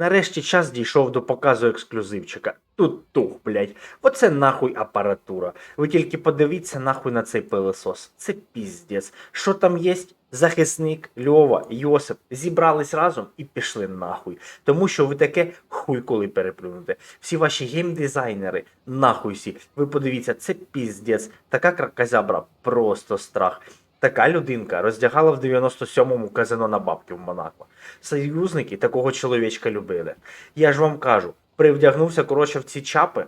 Нарешті час дійшов до показу ексклюзивчика. Тут тух, блять. Оце нахуй апаратура. Ви тільки подивіться нахуй на цей пилосос. Це піздець. Що там є? Захисник, Льова, Йосип зібрались разом і пішли нахуй. Тому що ви таке хуй коли переплюнете. Всі ваші геймдизайнери, нахуй всі. Ви подивіться, це піздець. Така кракозябра, просто страх. Така людинка роздягала в 97-му казино на бабки в Монако. Союзники такого чоловічка любили. Я ж вам кажу, привдягнувся коротше в ці чапи,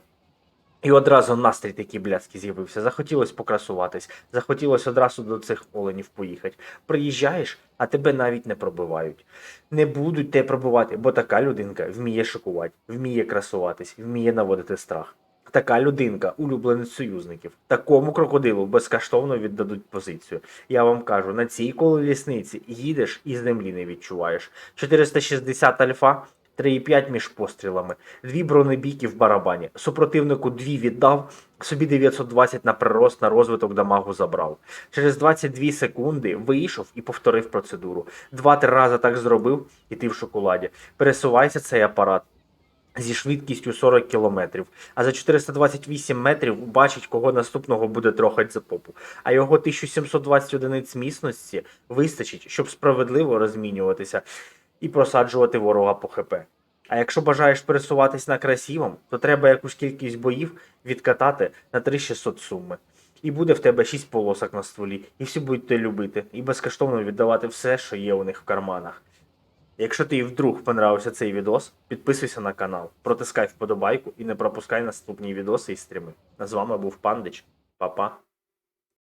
і одразу настрій такий блядський з'явився. Захотілося покрасуватись, захотілося одразу до цих оленів поїхати. Приїжджаєш, а тебе навіть не пробивають. Не будуть тебе пробивати, бо така людинка вміє шокувати, вміє красуватись, вміє наводити страх. Така людинка, улюбленець союзників. Такому крокодилу безкоштовно віддадуть позицію. Я вам кажу, на цій колесниці їдеш і землі не відчуваєш. 460 альфа, 3,5 між пострілами, дві бронебійки в барабані. Супротивнику дві віддав, собі 920 на прирост на розвиток дамагу забрав. Через 22 секунди вийшов і повторив процедуру. Два-три рази так зробив, і ти в шоколаді. Пересувайся цей апарат зі швидкістю 40 км, а за 428 метрів бачить, кого наступного буде трохать за попу. А його 1720 одиниць міцності вистачить, щоб справедливо розмінюватися і просаджувати ворога по ХП. А якщо бажаєш пересуватись на красивом, то треба якусь кількість боїв відкатати на 3600 суми. І буде в тебе 6 полосок на стволі, і всі будуть тебе любити, і безкоштовно віддавати все, що є у них в карманах. Якщо тобі вдруг понравився цей відос, підписуйся на канал, протискай вподобайку і не пропускай наступні відоси і стріми. А з вами був Пандич. Па-па.